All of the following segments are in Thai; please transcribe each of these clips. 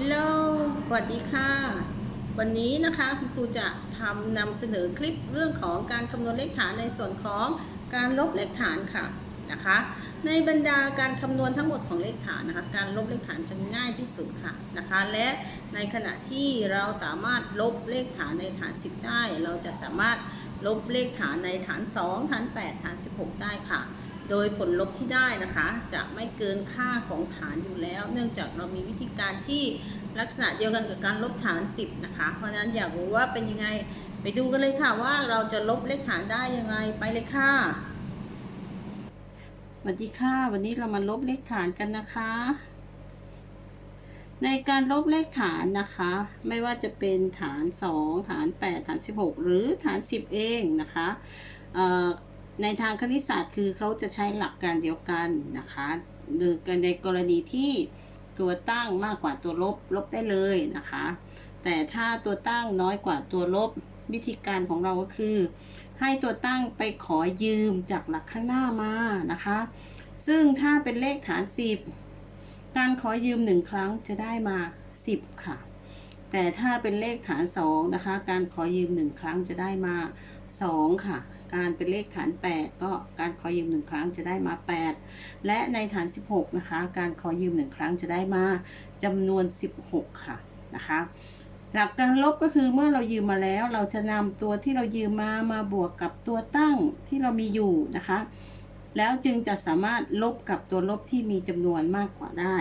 ฮัลโหลสวัสดีค่ะ วันนี้นะคะคุณครูจะทำนำเสนอคลิปเรื่องของการคำนวณเลขฐานในส่วนของการลบเลขฐานค่ะนะคะ ในบรรดาการคำนวณทั้งหมดของเลขฐานนะคะ การลบเลขฐานจะง่ายที่สุดค่ะนะคะ และในขณะที่เราสามารถลบเลขฐานในฐาน 10 ได้ เราจะสามารถลบเลขฐานในฐาน 2 ฐาน 8 ฐาน 16 ได้ค่ะ โดยผลลบที่ได้นะคะ จะไม่เกินค่าของฐานอยู่แล้ว เนื่องจากเรามีวิธีการที่ลักษณะเดียวกันกับการลบฐาน 10 นะคะ เพราะฉะนั้นอยากรู้ว่าเป็นยังไงไปดูกันเลยค่ะว่าเราจะลบเลขฐานได้ยังไงไปเลยค่ะสวัสดีค่ะ วันนี้เรามาลบเลขฐานกันนะคะ ในการลบเลขฐานนะคะ ไม่ว่าจะเป็นฐาน 2 ฐาน 8 ฐาน 16 หรือฐาน 10 เองนะคะเอ่อ ในทางคณิตศาสตร์คือเขาจะใช้หลักการเดียวกันนะคะหรือในกรณีที่ตัวตั้งมากกว่าตัวลบลบได้เลยนะคะ แต่ถ้าตัวตั้งน้อยกว่าตัวลบวิธีการของเราก็คือ ให้ตัวตั้งไปขอยืมจากหลักข้างหน้ามานะคะ ซึ่งถ้าเป็นเลขฐาน 10 การขอยืม 1 ครั้งจะได้มา 10 ค่ะ แต่ถ้าเป็นเลขฐาน2นะคะ การขอยืม 1 ครั้งจะได้มา 2 ค่ะ การเป็นเลขฐาน 8 ก็การขอยืม 1 ครั้งจะได้มา 8 และในฐาน 16 นะคะ การขอยืม 1 ครั้งจะได้มาจำนวน 16 ค่ะนะคะหลักการลบก็คือเมื่อเรายืมมาแล้ว เราจะนำตัวที่เรายืมมามาบวกกับตัวตั้งที่เรามีอยู่นะคะ แล้วจึงจะสามารถลบกับตัวลบที่มีจำนวนมากกว่าได้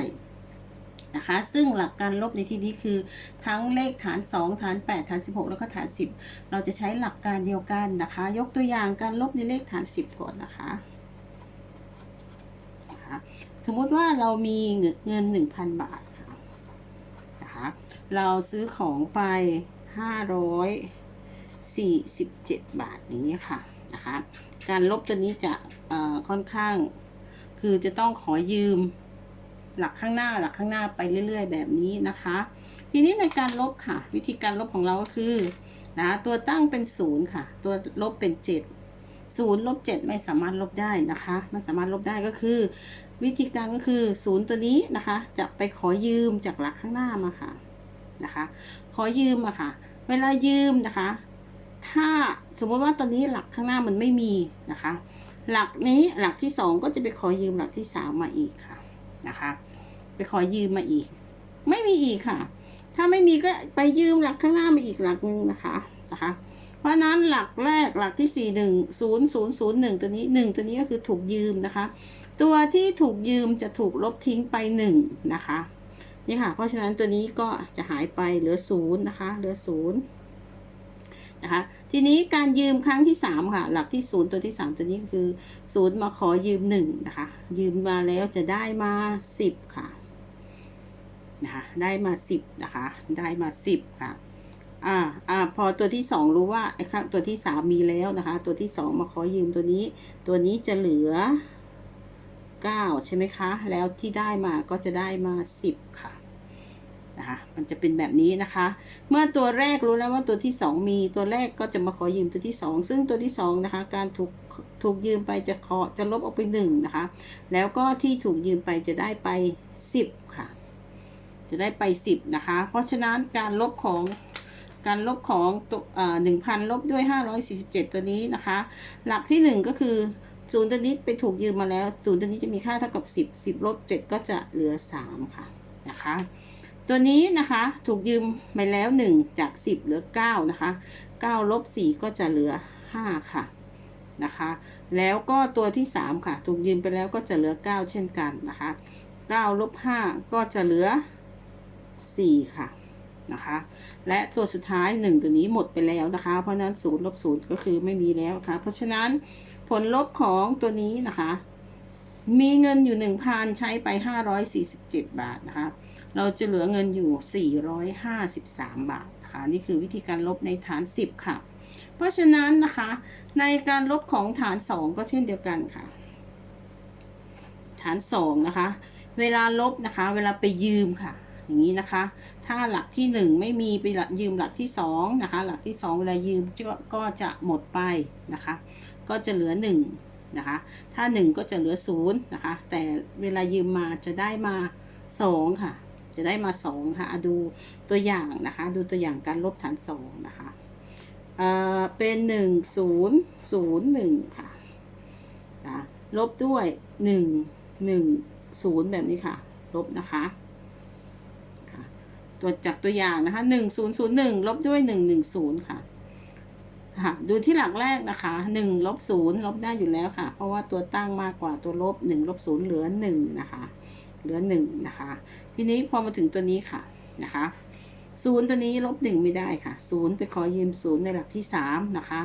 นะคะ ซึ่งหลักการลบในที่นี้คือทั้งเลขฐาน 2 ฐาน 8 ฐาน 16 แล้วก็ฐาน 10 เราจะใช้หลักการเดียวกันนะคะ ยกตัวอย่างการลบในเลขฐาน 10 ก่อนนะคะสมมติว่าเรามีเงิน 1,000 บาทค่ะนะคะเราซื้อของไป 547 บาทอย่างนี้ค่ะนะคะการลบตัวนี้จะค่อนข้างคือจะต้องขอยืม หลักข้างหน้าหลักข้างหน้าไปเรื่อย ๆ แบบนี้นะคะ ทีนี้ในการลบค่ะ วิธีการลบของเราก็คือนะตัวตั้งเป็นศูนย์ค่ะ ตัวลบเป็น7ศูนย์ลบ7ไม่สามารถลบได้นะคะไม่สามารถลบได้ก็คือ วิธีการก็คือศูนย์ตัวนี้นะคะ จะไปขอยืมจากหลักข้างหน้ามาค่ะนะคะ ขอยืมอะค่ะ เวลายืมนะคะ ถ้าสมมติว่าตอนนี้หลักข้างหน้ามันไม่มีนะคะ หลักนี้หลักที่สองก็จะไปขอยืมหลักที่สามมาอีกค่ะนะคะ ไปขอยืมมาอีก ไม่มีอีกค่ะ ถ้าไม่มีก็ไปยืมหลักข้างหน้ามาอีกหลักหนึ่งนะคะนะคะ เพราะนั้นหลักแรกหลักที่สี่หนึ่งศูนย์ศูนย์ศูนย์หนึ่งตัวนี้หนึ่งตัวนี้ก็คือถูกยืมนะคะ ตัวที่ถูกยืมจะถูกลบทิ้งไปหนึ่งนะคะนี่ค่ะ เพราะฉะนั้นตัวนี้ก็จะหายไปเหลือศูนย์นะคะ เหลือศูนย์นะคะ ทีนี้การยืมครั้งที่3ค่ะ หลักที่0ตัวที่3ตัวนี้คือ0มาขอยืม1นะคะ ยืมมาแล้วจะได้มา10ค่ะ นะคะได้มา 10 นะคะ ได้มา 10 ค่ะอ่าอ่าพอตัวที่ 2 รู้ว่าไอ้ข้างตัวที่ 3 มีแล้วนะคะ ตัวที่ 2 มาขอยืมตัวนี้ ตัวนี้จะเหลือ 9 ใช่ไหมคะ แล้วที่ได้มาก็จะได้มา 10 ค่ะนะคะมันจะเป็นแบบนี้นะคะ เมื่อตัวแรกรู้แล้วว่าตัวที่ 2 มีตัวแรกก็จะมาขอยืมตัวที่ 2 ซึ่งตัวที่2นะคะการถูกถูกยืมไปจะขอจะลบออกไป1นะคะ แล้วก็ที่ถูกยืมไปจะได้ไป 10 ค่ะ จะได้ไป 10 นะคะ เพราะฉะนั้นการลบของการลบของตัวหนึ่งพันลบด้วย 547 ตัวนี้นะคะ หลักที่ 1 ก็คือศูนย์ตัวนี้ไปถูกยืมมาแล้วศูนย์ตัวนี้จะมีค่าเท่ากับ 10 10ลบ7ก็จะเหลือ 3 ค่ะนะคะตัวนี้นะคะถูกยืมไปแล้ว 1 จาก 10 เหลือ 9 นะคะ9ลบ4ก็จะเหลือ 5 ค่ะนะคะแล้วก็ตัวที่ 3 ค่ะ ถูกยืมไปแล้วก็จะเหลือ 9 เช่นกันนะคะ9ลบ5ก็จะเหลือ 4 ค่ะนะคะและตัวสุดท้าย 1 ตัวนี้หมดไปแล้วนะคะ เพราะนั้น0ลบ0ก็คือไม่มีแล้วค่ะเพราะฉะนั้นผลลบของตัวนี้นะคะ มีเงินอยู่ 1,000 ใช้ไป 547 บาทนะคะ เราจะเหลือเงินอยู่ 453 บาทค่ะนี่คือวิธีการลบในฐาน 10 ค่ะ เพราะฉะนั้นนะคะในการลบของฐาน 2 ก็เช่นเดียวกันค่ะ ฐาน 2 นะคะ เวลาลบนะคะ เวลาไปยืมค่ะ อย่างนี้นะคะ ถ้าหลักที่ 1 ไม่มีไปยืมหลักที่2นะคะ หลักที่ 2 เวลายืมก็จะหมดไปนะคะ ก็จะเหลือ 1 นะคะ ถ้า 1 ก็จะเหลือ0นะคะ แต่เวลายืมมาจะได้มา 2 ค่ะ จะได้มาสองค่ะดูตัวอย่างนะคะ ดูตัวอย่างการลบฐานสองนะคะเอ่อเป็นหนึ่งศูนย์ศูนย์หนึ่งค่ะนะลบด้วยหนึ่งหนึ่งศูนย์แบบนี้ค่ะ ลบนะคะ ตัวจากตัวอย่างนะคะหนึ่งศูนย์ศูนย์หนึ่งลบด้วยหนึ่งหนึ่งศูนย์ค่ะค่ะ ดูที่หลักแรกนะคะหนึ่งลบศูนย์ลบได้อยู่แล้วค่ะ เพราะว่าตัวตั้งมากกว่าตัวลบหนึ่งลบศูนย์เหลือหนึ่งนะคะ เหลือหนึ่งนะคะ ทีนี้พอมาถึงตัวนี้ค่ะนะคะศูนย์ตัวนี้ลบหนึ่งไม่ได้ค่ะศูนย์ไปขอยืมศูนย์ในหลักที่สามนะคะ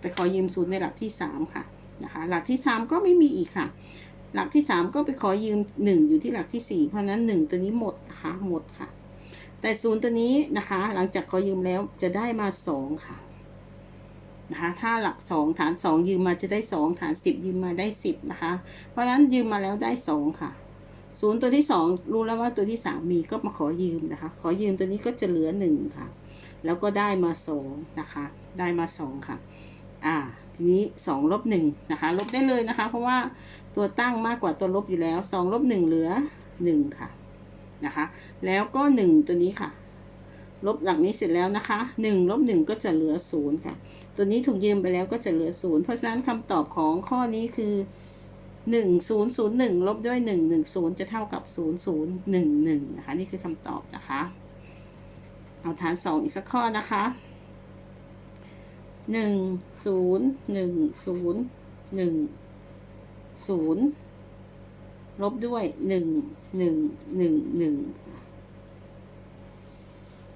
ไปขอยืมศูนย์ในหลักที่สามค่ะนะคะ หลักที่สามก็ไม่มีอีกค่ะ หลักที่สามก็ไปขอยืมหนึ่งอยู่ที่หลักที่สี่เพราะฉะนั้นหนึ่งตัวนี้หมดนะคะหมดค่ะ แต่ศูนย์ตัวนี้นะคะ หลังจากขอยืมแล้วจะได้มาสองค่ะนะคะถ้าหลักสองฐานสองยืมมาจะได้สองฐานสิบยืมมาได้สิบนะคะ เพราะฉะนั้นยืมมาแล้วได้สองค่ะศูนย์ตัวที่สองรู้แล้วว่าตัวที่สามมีก็มาขอยืมนะคะ ขอยืมตัวนี้ก็จะเหลือหนึ่งค่ะ แล้วก็ได้มาสองนะคะ ได้มาสองค่ะ อ่า ทีนี้สองลบหนึ่งนะคะ ลบได้เลยนะคะ เพราะว่าตัวตั้งมากกว่าตัวลบอยู่แล้วสองลบหนึ่งเหลือหนึ่งค่ะ นะคะ แล้วก็หนึ่งตัวนี้ค่ะ ลบหลักนี้เสร็จแล้วนะคะหนึ่งลบหนึ่งก็จะเหลือศูนย์ค่ะ ตัวนี้ถูกยืมไปแล้วก็จะเหลือศูนย์เพราะฉะนั้นคำตอบของข้อนี้คือหนึ่งศูนย์ศูนย์หนึ่งลบด้วยหนึ่งหนึ่งศูนย์จะเท่ากับศูนย์ศูนย์หนึ่งหนึ่งนะคะ นี่คือคำตอบนะคะ เอาฐานสองอีกสักข้อนะคะหนึ่งศูนย์หนึ่งศูนย์หนึ่งศูนย์ ลบด้วยหนึ่งหนึ่งหนึ่งหนึ่ง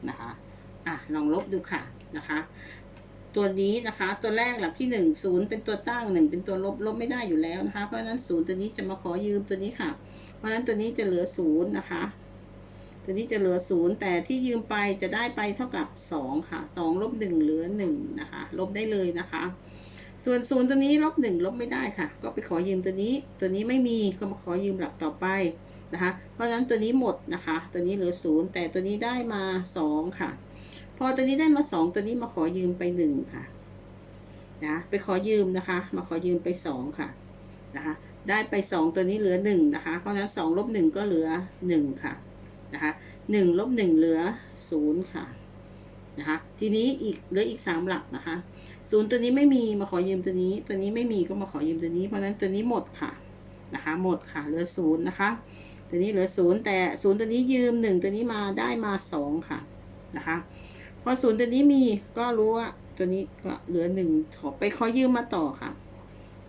นะคะอะลองลบดูค่ะนะคะ ตัวนี้นะคะ ตัวแรกหลักที่หนึ่งศูนย์เป็นตัวตั้งหนึ่งเป็นตัวลบลบไม่ได้อยู่แล้วนะคะ เพราะฉะนั้นศูนย์ตัวนี้จะมาขอยืมตัวนี้ค่ะ เพราะฉะนั้นตัวนี้จะเหลือศูนย์นะคะ ตัวนี้จะเหลือศูนย์แต่ที่ยืมไปจะได้ไปเท่ากับสองค่ะสองลบหนึ่งเหลือหนึ่งนะคะ ลบได้เลยนะคะ ส่วนศูนย์ตัวนี้ลบหนึ่งลบไม่ได้ค่ะ ก็ไปขอยืมตัวนี้ ตัวนี้ไม่มีก็มาขอยืมหลักต่อไปนะคะ เพราะฉะนั้นตัวนี้หมดนะคะ ตัวนี้เหลือศูนย์แต่ตัวนี้ได้มาสองค่ะ พอตัวนี้ได้มาสองตัวนี้มาขอยืมไปหนึ่งค่ะนะไปขอยืมนะคะ มาขอยืมไปสองค่ะนะคะ ได้ไปสองตัวนี้เหลือหนึ่งนะคะ เพราะฉะนั้นสองลบหนึ่งก็เหลือหนึ่งค่ะนะคะหนึ่งลบหนึ่งเหลือศูนย์ค่ะนะคะ ทีนี้อีกเหลืออีกสามหลักนะคะ ศูนย์ตัวนี้ไม่มีมาขอยืมตัวนี้ ตัวนี้ไม่มีก็มาขอยืมตัวนี้ เพราะฉะนั้นตัวนี้หมดค่ะนะคะ หมดค่ะเหลือศูนย์นะคะ ตัวนี้เหลือศูนย์แต่ศูนย์ตัวนี้ยืมหนึ่งตัวนี้มาได้มาสองค่ะนะคะพอศูนย์ตัวนี้มีก็รู้ว่าตัวนี้ก็เหลือหนึ่งขอไปขอยืมมาต่อค่ะ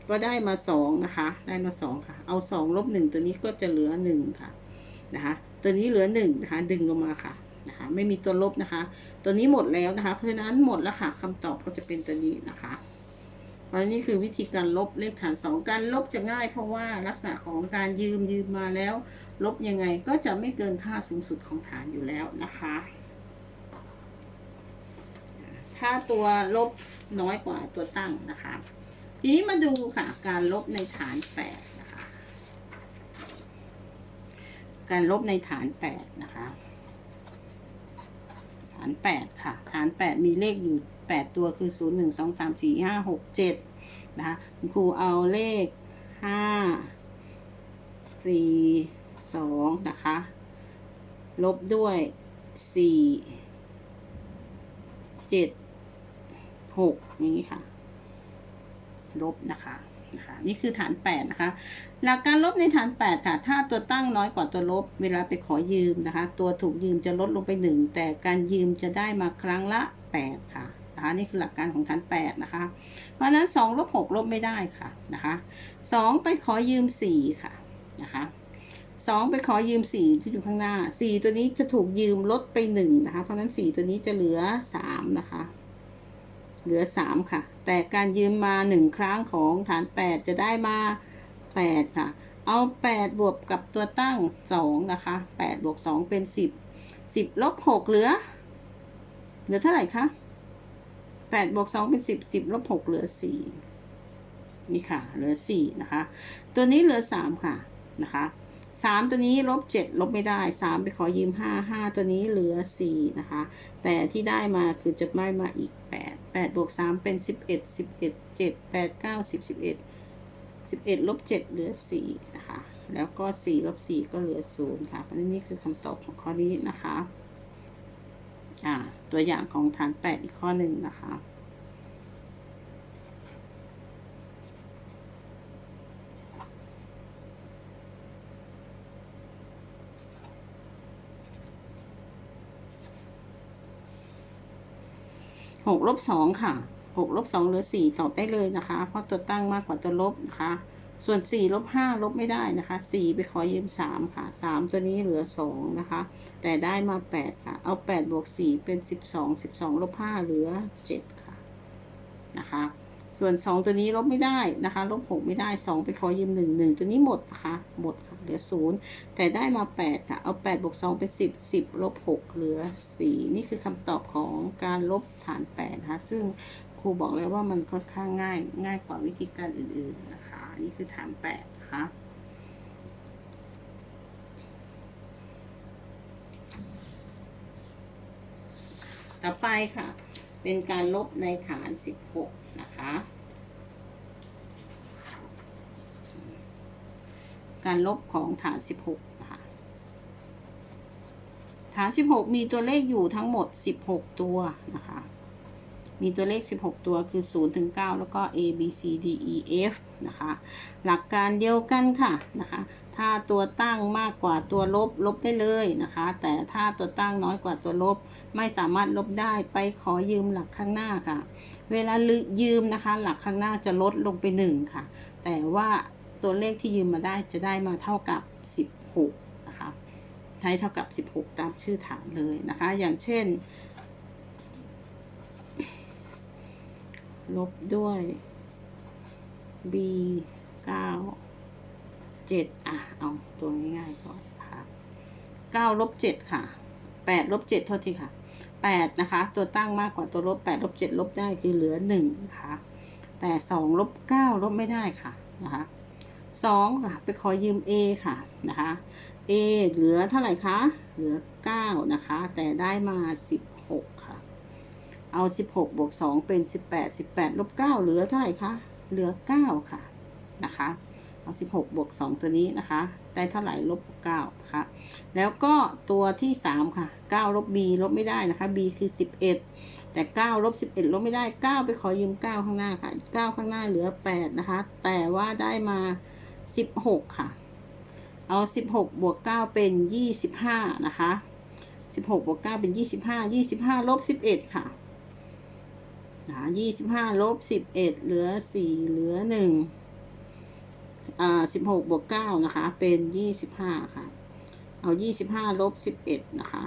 ก็ได้มาสองนะคะ ได้มาสองค่ะ เอาสองลบหนึ่งตัวนี้ก็จะเหลือหนึ่งค่ะนะคะ ตัวนี้เหลือหนึ่งนะคะ ดึงลงมาค่ะ นะคะ ไม่มีตัวลบนะคะ ตัวนี้หมดแล้วนะคะ เพราะฉะนั้นหมดแล้วค่ะคำตอบก็จะเป็นตัวนี้นะคะเพราะนี่คือวิธีการลบเลขฐานสองการลบจะง่าย เพราะว่าลักษณะของการยืมยืมมาแล้ว ลบยังไงก็จะไม่เกินค่าสูงสุดของฐานอยู่แล้วนะคะ ถ้าตัวลบน้อยกว่าตัวตั้งนะคะ ทีนี้มาดูค่ะการลบในฐานแปดนะคะ การลบในฐานแปดนะคะานแปดค่ะ ฐานแปดมีเลขอยู่แปดตัวคือศูนย์หนึ่งสองสามสี่ห้าหกเจ็ดนะคะคุณครูเอาเลขห้าสี่สองนะคะ ลบด้วยสี่เจ็ดหกอย่างนี้ค่ะ ลบนะคะ นะคะนี่คือฐานแปดนะคะ หลักการลบในฐานแปดค่ะ ถ้าตัวตั้งน้อยกว่าตัวลบ เวลาไปขอยืมนะคะ ตัวถูกยืมจะลดลงไปหนึ่งแต่การยืมจะได้มาครั้งละแปดค่ะนะคะนี่คือหลักการของฐานแปดนะคะ เพราะนั้นสองลบหกลบไม่ได้ค่ะนะคะสองไปขอยืมสี่ค่ะนะคะสองไปขอยืมสี่ที่อยู่ข้างหน้าสี่ตัวนี้จะถูกยืมลดไปหนึ่งนะคะ เพราะฉะนั้นสี่ตัวนี้จะเหลือสามนะคะ เหลือสามค่ะ แต่การยืมมาหนึ่งครั้งของฐานแปดจะได้มาแปดค่ะ เอาแปดบวกกับตัวตั้งสองนะคะแปดบวกสองเป็นสิบสิบลบหกเหลือ เหลือเท่าไหร่คะแปดบวกสองเป็นสิบสิบลบหกเหลือสี่นี่ค่ะ เหลือสี่นะคะ ตัวนี้เหลือสามค่ะ นะคะ สามตัวนี้ลบเจ็ดลบไม่ได้สามไปขอยืมห้าห้าตัวนี้เหลือสี่นะคะ แต่ที่ได้มาคือจะไม่มาอีกแปดแปดบวกสามเป็นสิบเอ็ดสิบเอ็ดเจ็ดแปดเก้าสิบสิบเอ็ดสิบเอ็ดลบเจ็ดเหลือสี่นะคะ แล้วก็สี่ลบสี่ก็เหลือศูนย์ค่ะเพราะฉะนั้นนี่คือคำตอบของข้อนี้นะคะ อ่า ตัวอย่างของฐานแปดอีกข้อหนึ่งนะคะ หกลบสองค่ะหกลบสองเหลือสี่ตอบได้เลยนะคะ เพราะตัวตั้งมากกว่าตัวลบนะคะ ส่วนสี่ลบห้าลบไม่ได้นะคะสี่ไปขอยืมสามค่ะสามตัวนี้เหลือสองนะคะ แต่ได้มาแปดค่ะ เอาแปดบวกสี่เป็นสิบสองสิบสองลบห้าเหลือเจ็ดค่ะนะคะ ส่วนสองตัวนี้ลบไม่ได้นะคะลบหกไม่ได้สองไปขอยืมหนึ่งหนึ่งตัวนี้หมดนะคะหมดค่ะเหลือศูนย์แต่ได้มาแปดค่ะ เอาแปดบวกสองเป็นสิบสิบลบหกเหลือสี่นี่คือคำตอบของการลบฐานแปดนะคะซึ่งครูบอกแล้วว่ามันค่อนข้างง่ายง่ายกว่าวิธีการอื่นๆนะคะนี่คือฐานแปดนะคะต่อไปค่ะ เป็นการลบในฐาน 16 นะคะ การลบของฐาน16นะคะฐาน16มีตัวเลขอยู่ทั้งหมด16ตัวนะคะ มีตัวเลข16ตัวคือ0ถึง9แล้วก็ A B C D E F นะคะ หลักการเดียวกันค่ะนะคะ ถ้าตัวตั้งมากกว่าตัวลบลบได้เลยนะคะ แต่ถ้าตัวตั้งน้อยกว่าตัวลบ ไม่สามารถลบได้ไปขอยืมหลักข้างหน้าค่ะ เวลายืมนะคะ หลักข้างหน้าจะลดลงไปหนึ่งค่ะ แต่ว่าตัวเลขที่ยืมมาได้จะได้มาเท่ากับ 16 นะคะให้เท่ากับ 16 ตามชื่อฐานเลยนะคะ อย่างเช่น ลบด้วย b 9 7อะ เอาตัวง่ายๆก่อนค่ะ9ลบ7ค่ะ8ลบ7โทษทีค่ะ8นะคะ ตัวตั้งมากกว่าตัวลบ8ลบ7ลบได้คือเหลือ1นะคะแต่2ลบ9ลบไม่ได้ค่ะนะคะ2ค่ะ ไปขอยืม a ค่ะนะคะ a เหลือเท่าไหร่คะ เหลือ9นะคะ แต่ได้มา16ค่ะ เอา16บวก2เป็น18 18ลบ9เหลือเท่าไหร่คะ เหลือ 9 ค่ะนะคะเอา16บวก2ตัวนี้นะคะ ได้เท่าไหร่ลบ9นะคะ แล้วก็ตัวที่ 3 ค่ะ9ลบ b ลบไม่ได้นะคะ b คือ 11 แต่9ลบ11 ลบไม่ได้ 9 ไปขอยืม 9 ข้างหน้าค่ะ 9 ข้างหน้าเหลือ 8 นะคะ แต่ว่าได้มา 16 ค่ะ เอา 16บวก9เป็น 25 นะคะ 16บวก9เป็น 25 25ลบ11 ค่ะ นะ25ลบ11เหลือ4เหลือ1อ่า16บวก9นะคะ เป็น25ค่ะ เอา25ลบ11นะคะ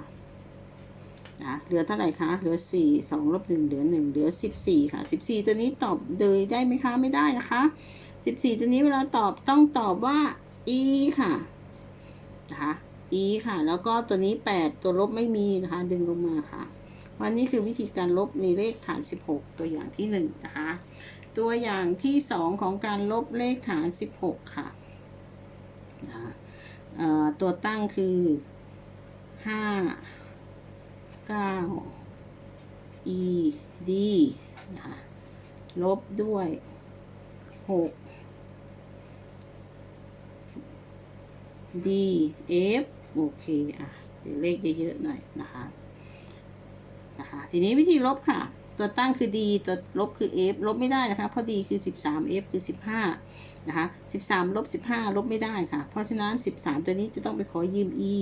นะเหลือเท่าไหร่คะ เหลือ4 2ลบ1เหลือ1เหลือ14ค่ะ14ตัวนี้ตอบเลยได้ไหมคะ ไม่ได้นะคะ14ตัวนี้เวลาตอบต้องตอบว่า e ค่ะ นะคะ e ค่ะ แล้วก็ตัวนี้8ตัวลบไม่มีนะคะ ดึงลงมาค่ะ วันนี้คือวิธีการลบในเลขฐาน 16 ตัวอย่างที่1นะคะ ตัวอย่างที่ 2 ของการลบเลขฐาน 16 ค่ะนะตัวตั้งคือ 5 9 e d นะคะลบด้วย 6 d f โอเค อะเดี๋ยวเลขเยอะๆหน่อยนะคะ นะคะ ทีนี้วิธีลบค่ะ ตัวตั้งคือ d ตัวลบคือ f ลบไม่ได้นะคะ เพราะ d คือ 13 f คือ 15 นะคะ 13 ลบ 15 ลบไม่ได้ค่ะ เพราะฉะนั้น 13 ตัวนี้จะต้องไปขอยืม e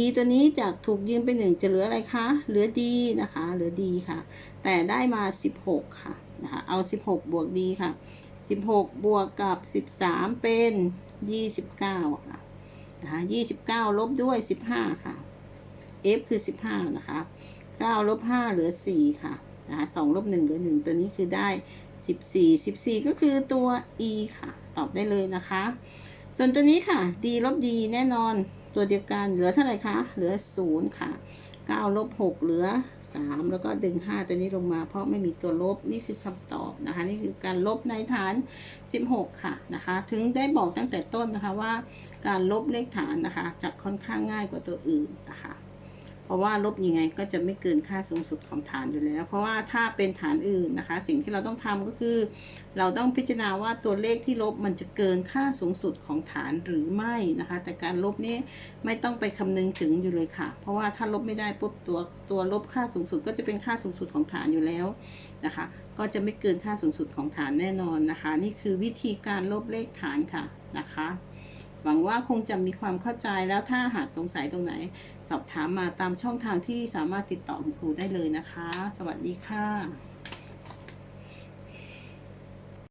e ตัวนี้จากถูกยืมไป 1 จะเหลืออะไรคะ เหลือ d นะคะ เหลือ d ค่ะ แต่ได้มา 16 ค่ะ นะคะ เอา 16 บวก d ค่ะ 16 บวกกับ 13 เป็น 29 ค่ะ นะคะ 29 ลบด้วย 15 ค่ะ f คือ 15 นะคะ 9ลบ5เหลือ 4 ค่ะนะคะ2ลบ1เหลือ 1 ตัวนี้คือได้ 14 14 ก็คือตัว e ค่ะ ตอบได้เลยนะคะ ส่วนตัวนี้ค่ะ d ลบ d แน่นอนตัวเดียวกันเหลือเท่าไหร่คะ เหลือ 0 ค่ะ9ลบ6เหลือ 3 แล้วก็ดึง 5 ตัวนี้ลงมาเพราะไม่มีตัวลบนี่คือคำตอบนะคะ นี่คือการลบในฐาน 16 ค่ะนะคะ ถึงได้บอกตั้งแต่ต้นนะคะว่า การลบเลขฐานนะคะจะค่อนข้างง่ายกว่าตัวอื่นนะคะ เพราะว่าลบยังไงก็จะไม่เกินค่าสูงสุดของฐานอยู่แล้ว เพราะว่าถ้าเป็นฐานอื่นนะคะ สิ่งที่เราต้องทำก็คือ เราต้องพิจารณาว่าตัวเลขที่ลบมันจะเกินค่าสูงสุดของฐานหรือไม่นะคะ แต่การลบนี้ไม่ต้องไปคำนึงถึงอยู่เลยค่ะ เพราะว่าถ้าลบไม่ได้ปุ๊บตัวตัวลบค่าสูงสุดก็จะเป็นค่าสูงสุดของฐานอยู่แล้วนะคะ ก็จะไม่เกินค่าสูงสุดของฐานแน่นอนนะคะ นี่คือวิธีการลบเลขฐานค่ะนะคะ หวังว่าคงจะมีความเข้าใจแล้วถ้าหากสงสัยตรงไหน สอบถามมาตามช่องทางที่สามารถติดต่อคุณครูได้เลยนะคะ สวัสดีค่ะ